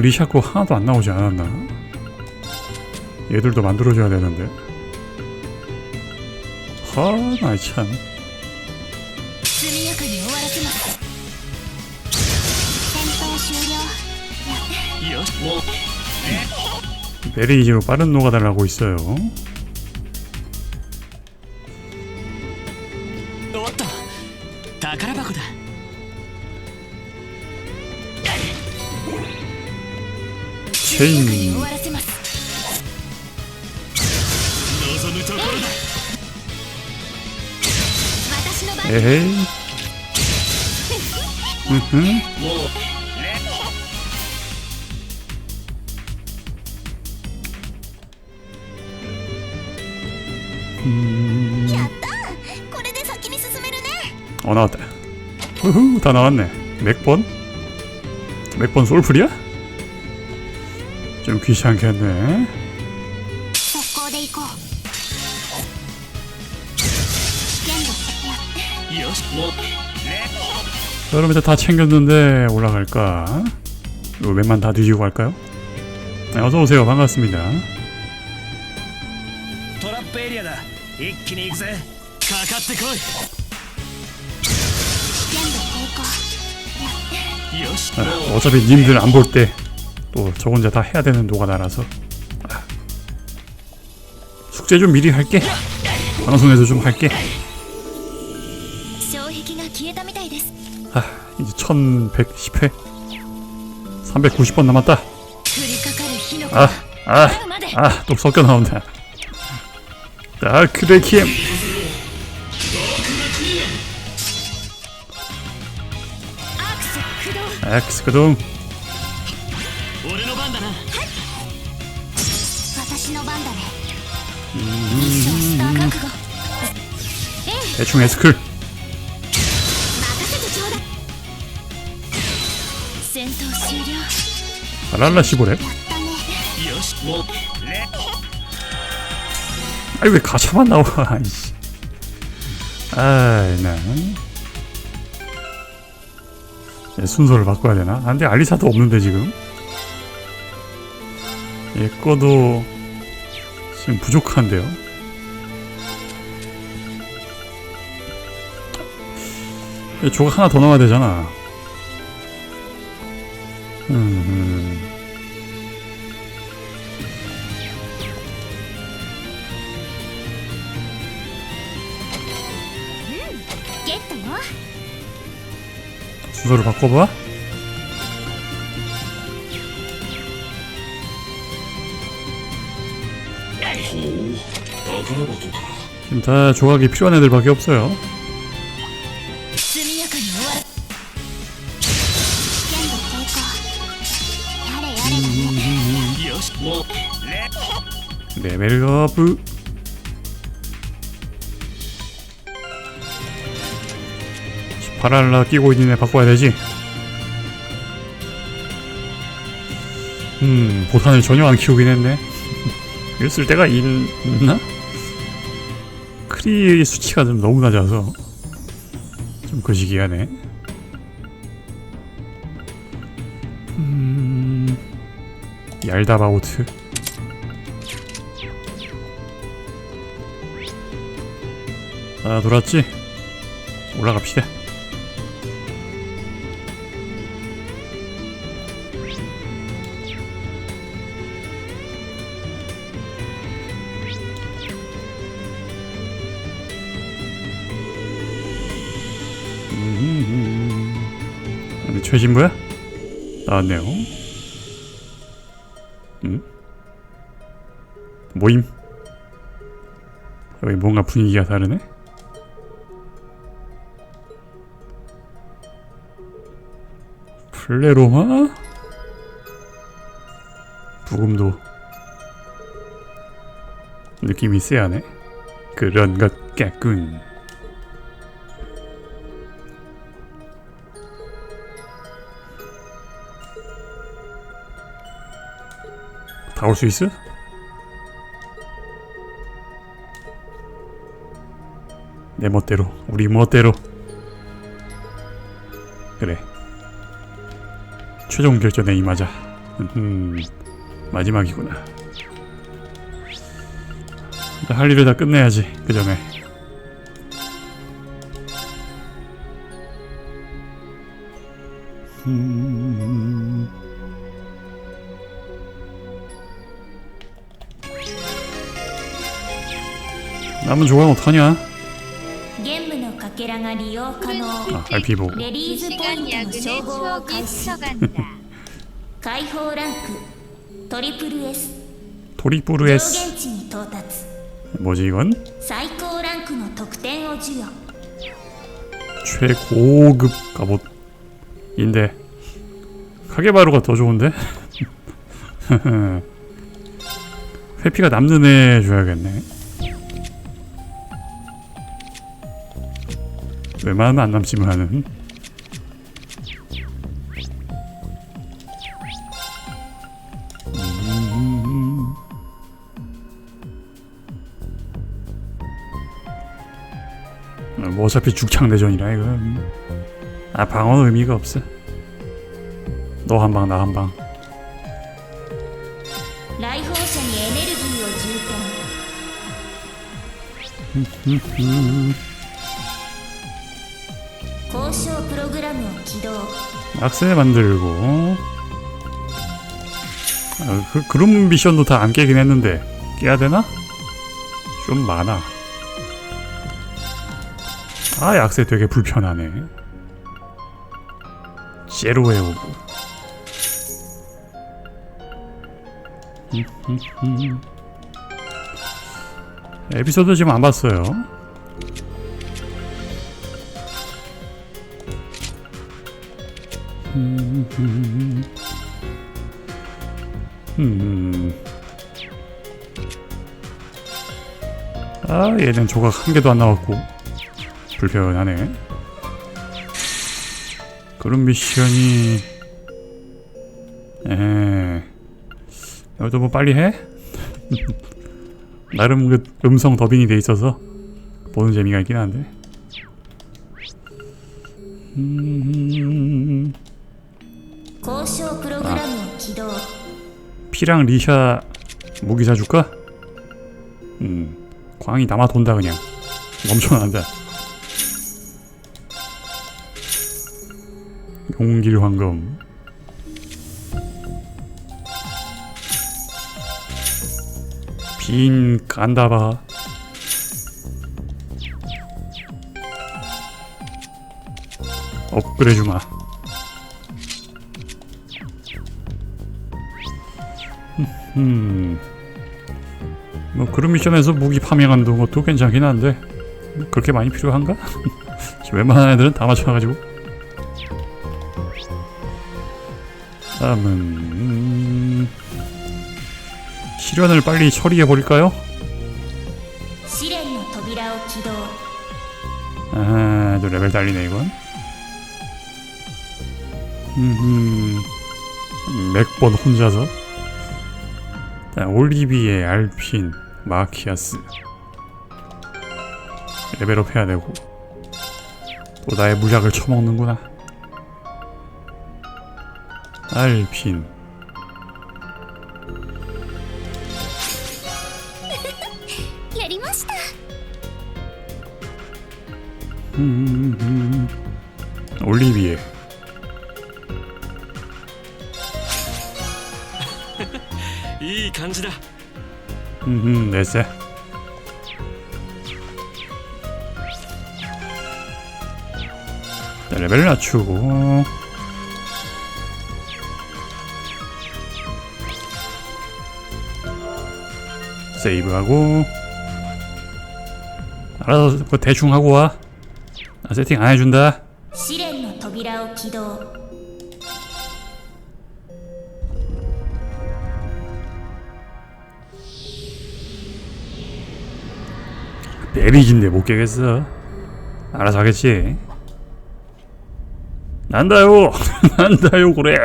리샤코 하나도 안 나오지 않았나? 얘들도 만들어줘야 되는데. 하나 참. 메리니즈로 빠른 노가다를 하고 있어요. 쉐이 에헤이 으흠 음. 어 나왔다 우후 다 나왔네 맥번? 맥번 솔플이야? 좀 귀찮겠네. 여러분 이제 다 챙겼는데 올라갈까? 웬만 다 뒤지고 갈까요? 네, 어서 오세요. 반갑습니다. 아, 어차피 님들 안 볼 때 또 저 혼자 다 해야 되는 노가나라서. 숙제 좀 미리 할게. 방송에서 좀 할게. 아 이제 1110회. 390번 남았다. 아 아 아 또 섞여 나온다. 다크레키엠. 엑스크동. 대충 에스클. 랄라 시보래 아니 왜 가차만 나와 아이씨. 아이나. 순서를 바꿔야 되나? 아, 근데 알리사도 없는데 지금? 얘 거도 지금 부족한데요? 조각 하나 더 넣어야 되잖아. 음. 주소를 바꿔봐. 지금 다 조각이 필요한 애들밖에 없어요. 파랄라 끼고 있는 애 바꿔야 되지? 음 보탄을 전혀 안 키우긴 했네. 쓸 때가 있, 있나? 크리 수치가 좀 너무 낮아서 좀 거시기하네. 음 얄다바오트 아 돌았지? 올라갑시다 음. 근데 최진부야? 나왔네요 음? 모임? 여기 뭔가 분위기가 다르네? 플레로마? 부금도 느낌이 쎄하네 그런 것 같군 다 올 수 있어? 내 멋대로 우리 멋대로 최종 결전에 임하자 음, 마지막이구나. 할 일을 다 끝내야지 그 전에. 음. 남은 조각 어떡하냐? 可能 아, RP 보고. レリーズポイ 시간 ントの 야근에 称号を 추억이 開始 스쳐간다. 解放ランクトリプル S 上 토리뿌르 S 限値に到達 뭐지 이건? 最高ランクの得点を授与 최고급 갑옷인데 카게바루가 더 좋은데? 회피가 남는 애 줘야겠네 웬만하면 안 남지만은 뭐, 음. 뭐 어차피 죽창대전이라 이거. 음. 아 방어는 의미가 없어. 너 한 방 나 한방. 음, 음, 음. 악세 만들고. 아, 그, 그런 미션도 다 안 깨긴 했는데 깨야 되나? 좀 많아. 아 약세 되게 불편하네. 제로에 오고. 에피소드 지금 안 봤어요 음. 아 얘는 조각 한 개도 안 나왔고 불편하네. 그런 미션이. 에. 여기도 뭐 빨리 해? 나름 그 음성 더빙이 돼 있어서 보는 재미가 있긴 한데. 음, 交渉プログラムを起動 피랑 리샤 무기 사줄까? 음, 광이 남아 돈다 그냥 엄청난다. 용길 황금. 빈 간다바. 업그레 주마. 음. 뭐 그런 미션에서 무기 파밍하는 것도 괜찮긴 한데 그렇게 많이 필요한가? 웬만한 애들은 다 맞춰가지고 다음은 음... 시련을 빨리 처리해 버릴까요? 아, 또 레벨 달리네 이건. 음, 맥번 혼자서. 올리비에 알핀 마키아스. 레벨업 해야 되고. 또 나의 무약을 처먹는구나. 알핀. 음, 음, 음, 올리비에 갑시다. 음, 내세. 레벨 낮추고. 세이브하고. 알아서 그 대충 하고 와. 아, 세팅 안 해준다. 내비진데 못 깨겠어. 알아서 하겠지. 난다요, 난다요 그래.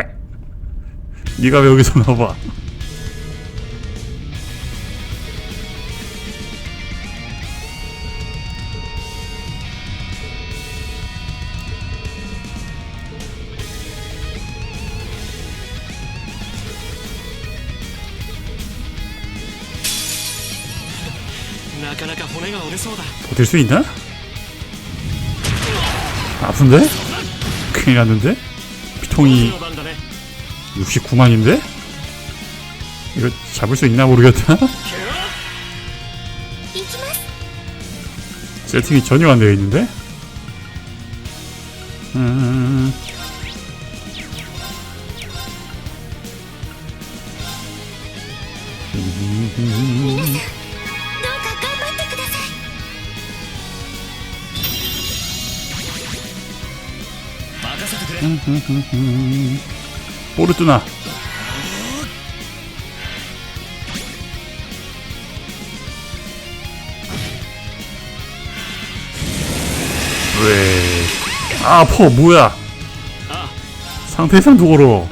네가 왜 여기서 나와? 들 수 있나? 아픈데? 큰일 났는데? 피통이 69만인데? 이거 잡을 수 있나 모르겠다 세팅이 전혀 안 되어 있는데? 음... 보르투나 왜? 아, 퍼 뭐야? 상태상 도구로.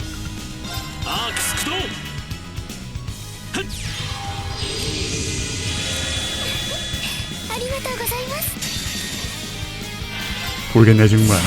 모르겠네 정말.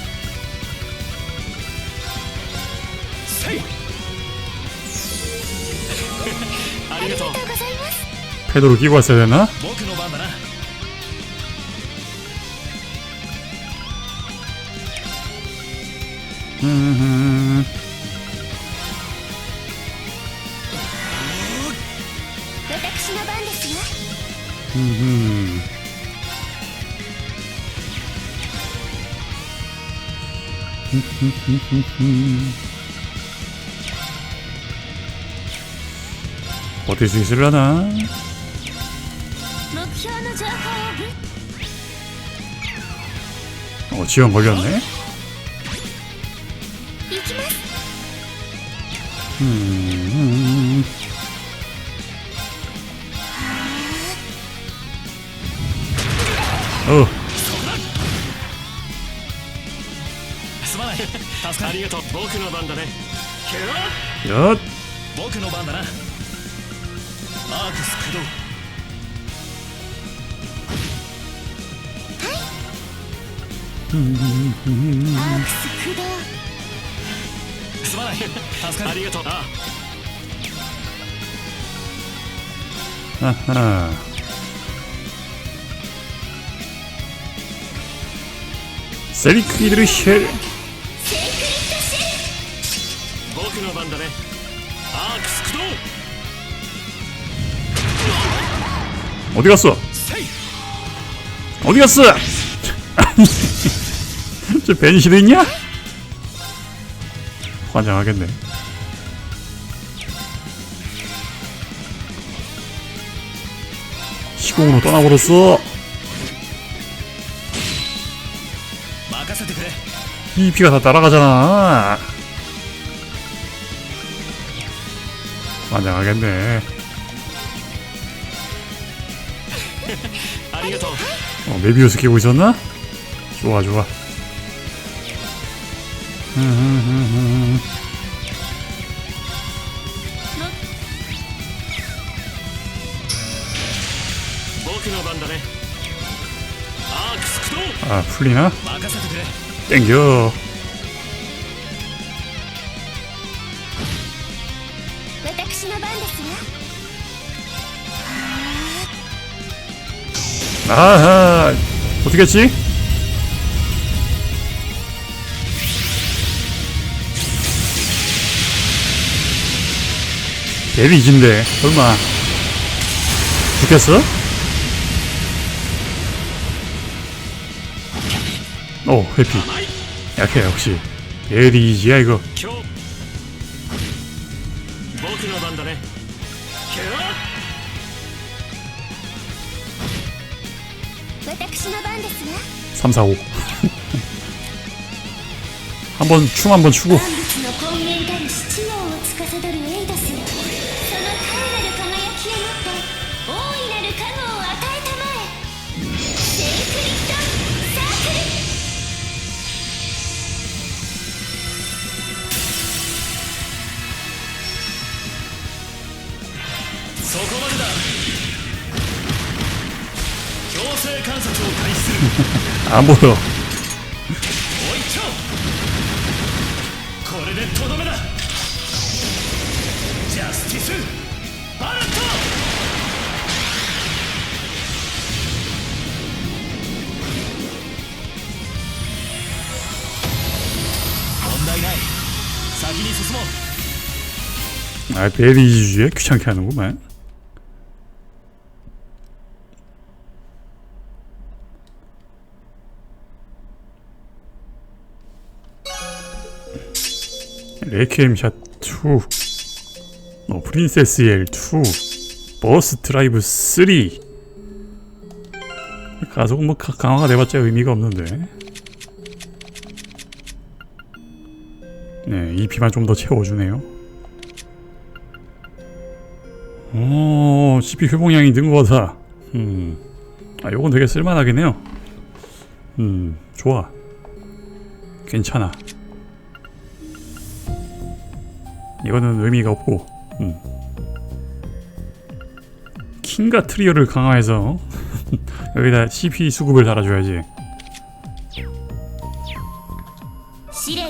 패드로 끼고 왔어야 되나? 음. 음. 버틸 수 있으려나? 目標の情報を 어, 지원 걸렸네. 行きます 음. 어, すまない助かるありがとうああは。セリック・イドリッシェ僕の番だねアークス駆動어디갔어어디갔어 저 변신 했냐? 환장하겠네. 시공으로 떠나버렸어. 이 피가 다 따라가잖아. 환장하겠네. 어, 메비우스 끼고 있었나? 좋아, 좋아. 아 풀리나? 땡겨. 아하 어떻게 했지? 데미지인데 얼마? 죽겠어? 오 회피. 약해 역시. 데리지야 이거. 3 4 5한번 춤 한번 추고. 안 보여. 아, 베리 이주에 귀찮게 하는구만. 레퀴엠 샷2 어, 프린세스 엘2 버스 드라이브 3 가속 뭐 가- 강화가 돼봤자 의미가 없는데 네 EP만 좀 더 채워주네요 오, CP 회복량이 는 거다. 음, 아, 요건 되게 쓸만하긴 해요. 음, 좋아. 괜찮아. 이거는 의미가 없고 음. 킹과 트리오를 강화해서 여기다 CP 수급을 달아줘야지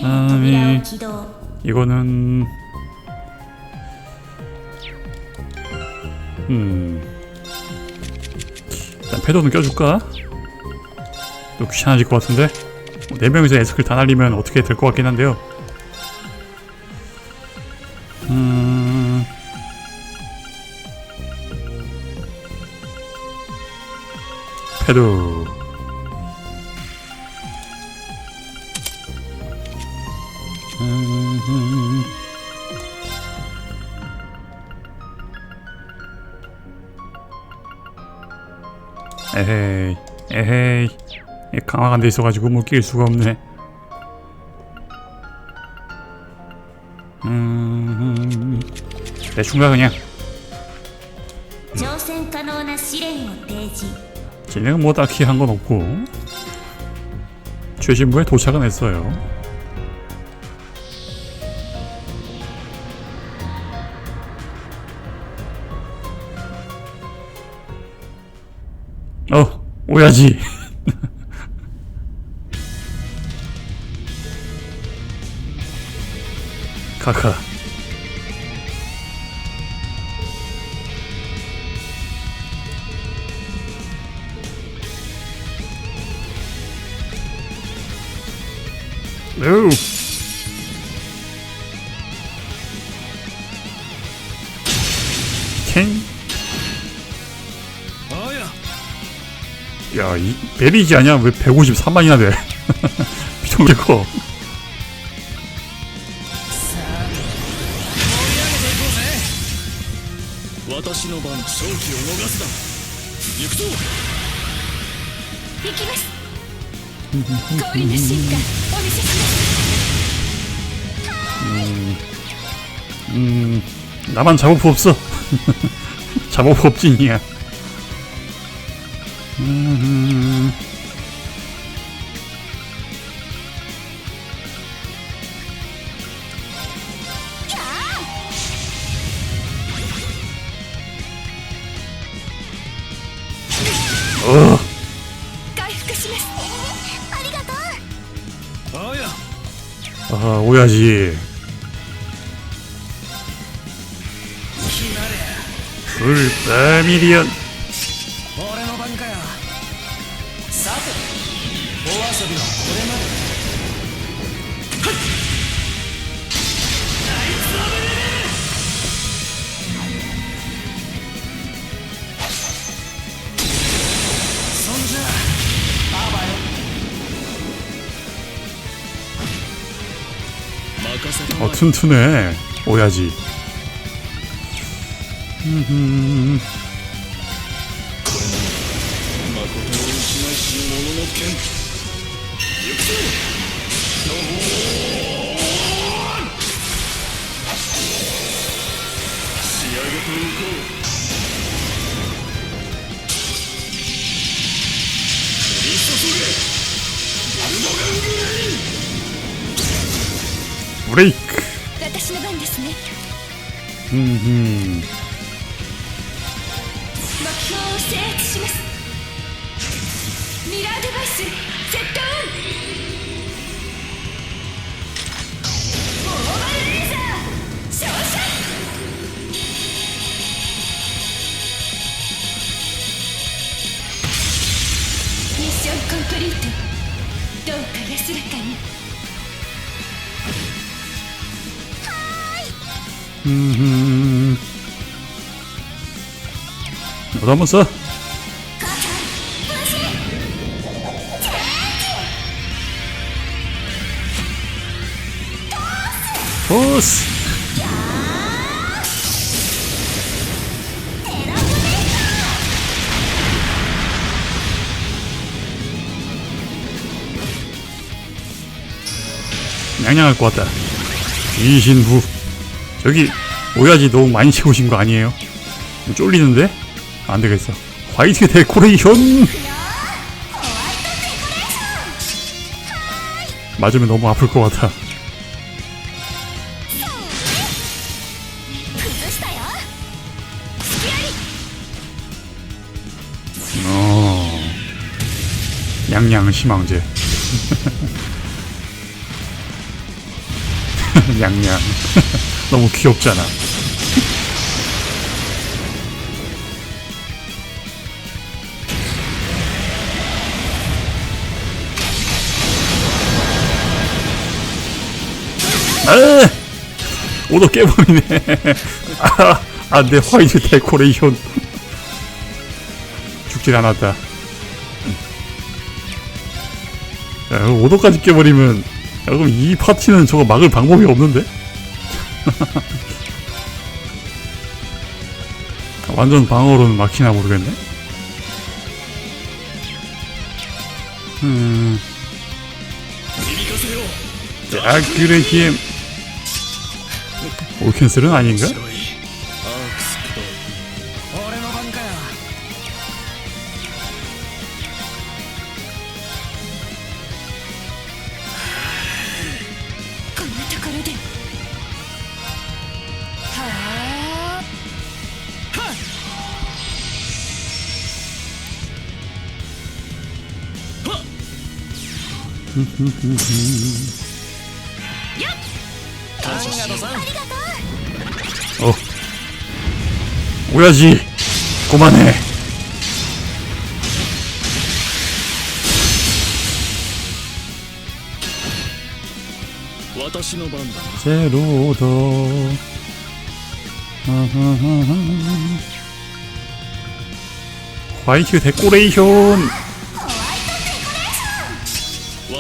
다음에 이거는 음 일단 패도는 껴줄까? 또 귀찮아질 것 같은데? 뭐 4명이서 에스클 다 날리면 어떻게 될 것 같긴 한데요 음, 에헤이 에헤이. 이 강화가 안돼 있어가지고 뭐낄 수가 없네. 음. 대충 가 그냥 진행은 뭐 딱히 한 건 없고 최신부에 도착은 했어요. 어 오야지. 카카 No. 캥? 야, 이 베리지 아니야? 왜 153만이나 돼? 비통 왜 커? 음, 나만 작업부 없어 작업부 없진이야 음, 음. 해줘야지. 불바미리언. 어, 튼튼해. 오야지. 私の番ですね。 음, を制圧します。ミラーデバイスセットオン。オーバルレーザー照射ミッションコンプリートどうか安らかに 음. 너도 한번 써. 호스. 양양할 것 같다. 이신부. 여기 오야지 너무 많이 채우신 거 아니에요? 뭐 쫄리는데? 안 되겠어. 화이트 데코레이션! 맞으면 너무 아플 것 같아. 어. 양양 심망제 양양. 너무 귀엽잖아. 아! 오도 깨버리네. 아, 안 돼. 화이트 데코레이션. 죽질 않았다. 야, 5도까지 깨버리면 야, 그럼 이 파티는 저거 막을 방법이 없는데? 완전 방어로는 막히나 모르겠네. 음. 아, 그래, 힘. 오, 캔슬은 아닌가? お。親父こまね。ゼロだゼロだは、コレイヒョン。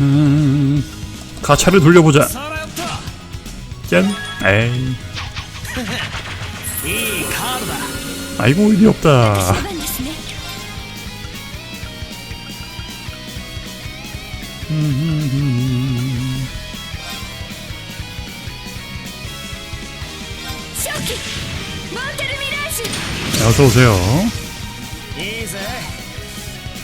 음, 가차를 돌려보자. 짠. 에이. 아이고 일이 없다. 어서 오세요.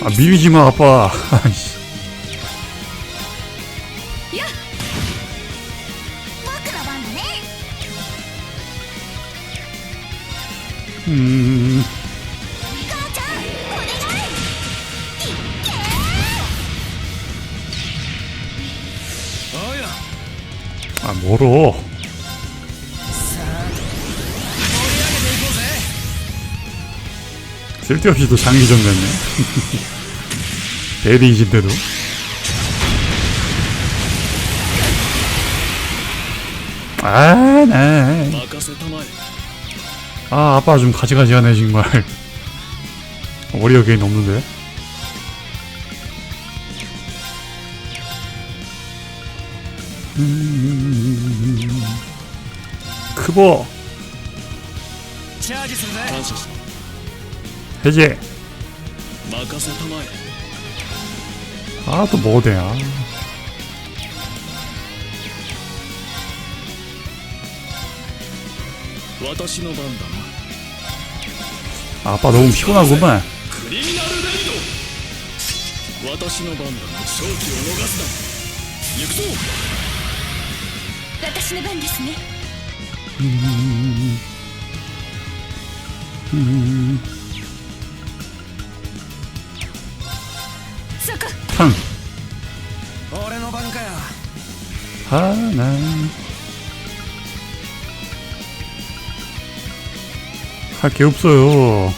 아 밀리지 마 아빠. 음. 아 멀어. 쓸데없이 또 장기 좀 됐네. 데드이신데도. 아네. 아 아빠 좀 가지가지하네 정말. 머리가 괜히 넘는데. 크보. チャージするぜ感謝した 해제. 任せたまえ 아, 또 뭐가 돼야. 私の番だな 아, 아빠 너무 피곤하구만. 참. 하나. 할 게 없어요.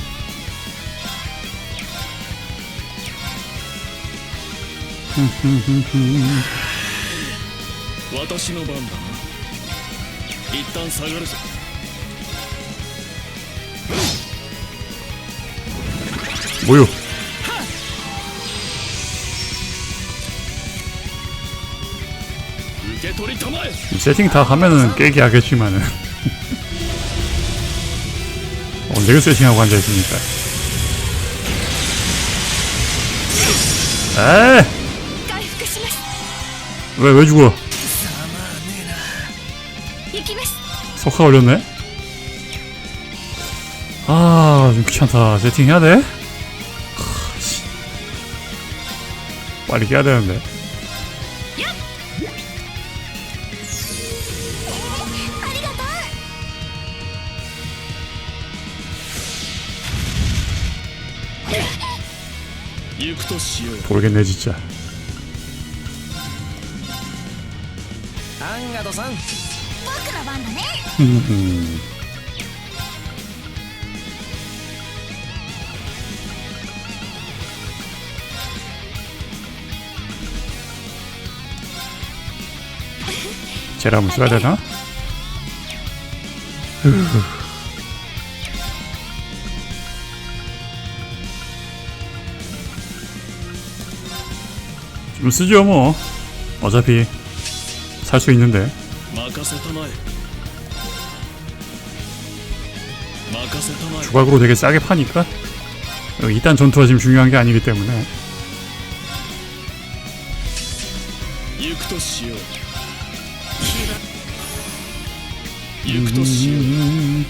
뭐요? 세팅 다 하면은 깨기 하겠지만은. 언제 그 세팅하고 앉아있습니까? 에이! 왜, 왜 죽어? 석화 걸렸네? 아좀 귀찮다. 세팅해야 돼? 빨리 해야 되는데. 모르겠네 진짜 안가도-산 음. 제라면 써야 되나? 좀 쓰죠 뭐. 어차피 살 수 있는데. 주각으로 되게 싸게 파니까 일단 전투가 지금 중요한 게 아니기 때문에. 음, 음, 음, 음,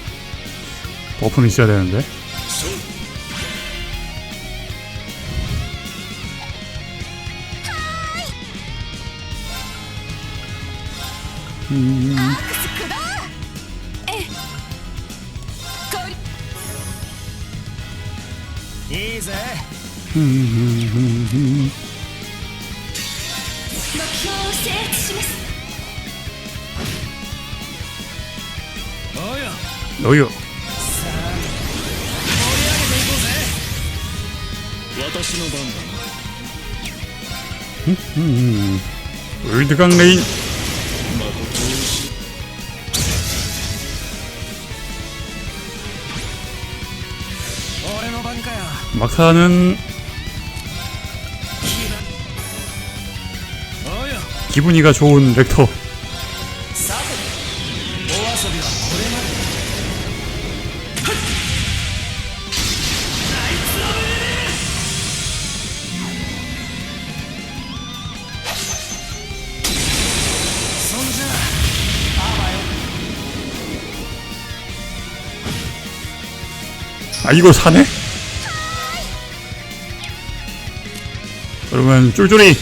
버프는 있어야 되는데. うん。いいぜ。うんうんうんうん目標を設置しますおやさうぜ。私の番だな。うん。うん。うんウルトガンがいい。 마카는 기분이가 좋은 렉터. 아 이거 사네? 그러면 쫄쫄이